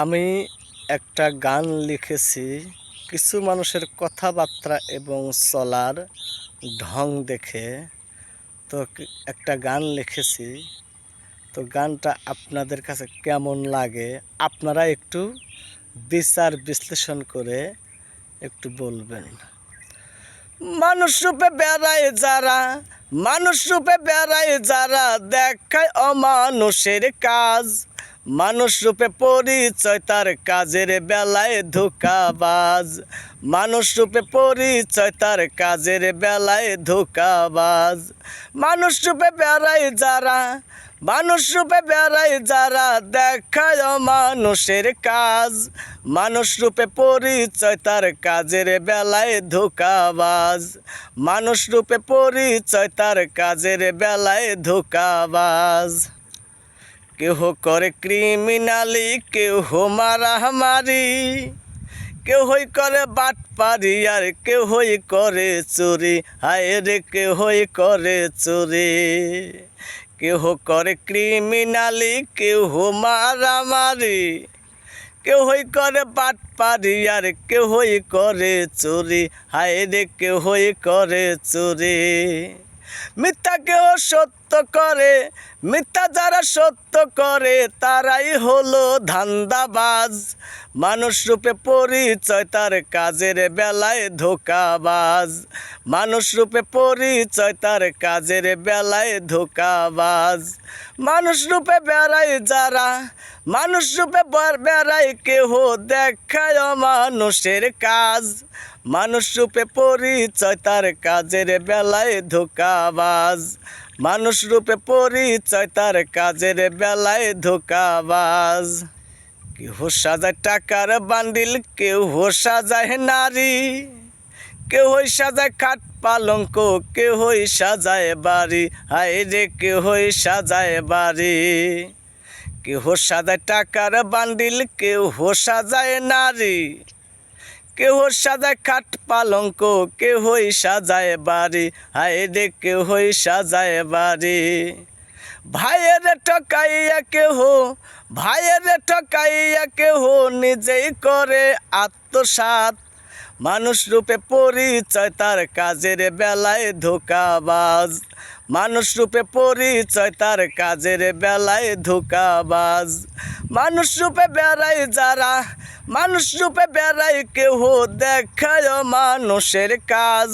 আমি একটা গান লিখেছি, কিছু মানুষের কথাবার্তা এবং চলার ঢং দেখে। তো একটা গান লিখেছি। তো গানটা আপনাদের কাছে কেমন লাগে? আপনারা একটু বিচার বিশ্লেষণ করে একটু বলবেন। মানুষ রূপে বেড়ায় যারা, মানুষ রূপে বেড়ায় যারা, দেখায় অমানুষের কাজ। মানুষ রূপে পরিচয় তার কাজের বেলায় ধোকাবাজ। মানুষ রূপে পরিচয় তার কাজের বেলায় ধোকাবাজ। মানুষ রূপে বেড়ায় যারা, মানুষ রূপে বেড়ায় যারা দেখায় মানুষের কাজ। মানুষ রূপে পরিচয় তার কাজের বেলায় ধোকাবাজ। মানুষ রূপে পরিচয় তার কাজের বেলায় ধোকাবাজ। কেহ করে ক্রিমিনালি, কেহ মারামারি কেহই করে বাটপারি আর কেহই করে চুরি। হায় রে, কেহই করে চুরি। কেহ করে ক্রিমিনালি, কেহ মারামারি কেহই করে বাটপারি আর কেহই করে চুরি। হায় রে, কেহই করে চুরি। মিথ্যা কেহ সত্য করে, মিথ্যা যারা সত্য করে, তারাই হলো ধান্দাবাজ। মানুষ রূপে পরিচয়, তার কাজের বেলায় ধোকাবাজ। মানুষ রূপে পরিচয়, তার কাজের বেলায় ধোকাবাজ। মানুষ রূপে বেড়ায় যারা, মানুষ রূপে বেড়ায় কেহ দেখায় মানুষের কাজ। মানুষ রূপে পরিচয়, তার কাজের বেলায় ধোকাবাজ। মানুষ রূপে পরিচয়, তার কাজের বেলায় ধোকাবাজ। কেহ সাজায় টাকার বান্ডিল কেউ সাজায় নারী। কেহই সাজায় খাট পালঙ্ক, কেহই সাজায় বাড়ি। হায় রে, কেহই সাজায় বাড়ি। কেহ সাজায় টাকার বান্ডিল কেউ সাজায় নারী। কেহ সাজায় খাট পালঙ্ক কেহই সাজায় বাড়ি। হায় রে কেহই সাজায় বাড়ি। ভাইয়ের ঠকাইয়া কেহ, ভাইয়ের ঠকাইয়া কেহ নিজেই করে আত্মসাত মানুষ রূপে পরিচয় তার কাজের বেলায় ধোকাবাজ। মানুষ রূপে পরিচয় তার কাজের বেলায় ধোকাবাজ। মানুষ রূপে বেড়ায় যারা, মানুষ রূপে বেড়াই কেহ দেখায় মানুষের কাজ।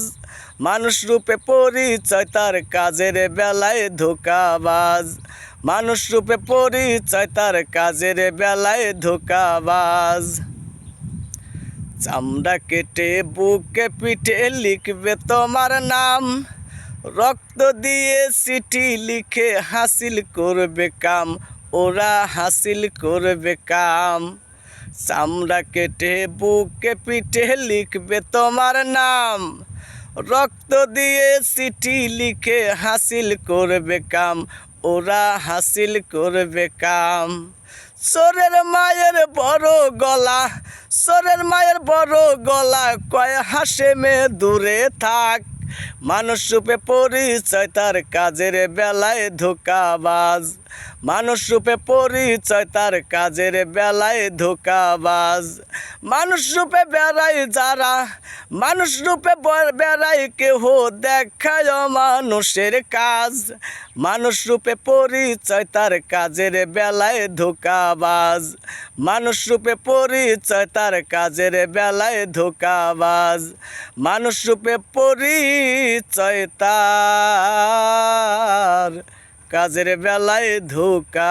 মানুষ রূপে পরিচয় তার কাজের বেলায় ধোকাবাজ। মানুষ রূপে পরিচয় তার কাজের বেলায় ধোকাবাজ। চামড়া কেটে বুকে পিঠে লিখবে তোমার নাম। রক্ত দিয়ে চিঠি লিখে হাসিল করবে কাম, ওরা হাসিল করবে কাম। চামড়া কেটে, বুকে পিঠে লিখবে তোমার নাম। রক্ত দিয়ে চিঠি লিখে হাসিল করবে কাম, ওরা হাসিল করবে কাম। সোরের মায়ের বড় গলা সোরের মায়ের বড় গলা, কয় হাসে মে দূরে থাক। মানুষ রূপে পরিচয় তার কাজের বেলায় ধোকাবাজ। মানুষ রূপে পরিচয় তার কাজের বেলায় ধোকাবাজ। মানুষ রূপে বেড়ায় যারা, মানুষ রূপে বেড়ায় কেহ দেখায় মানুষের কাজ। মানুষ রূপে পরিচয় তার কাজের বেলায় ধোকাবাজ। মানুষ রূপে পরিচয় তার কাজের বেলায় ধোকাবাজ। মানুষ রূপে পরিচয় তার কাজের বেলায় ধোকাবাজ।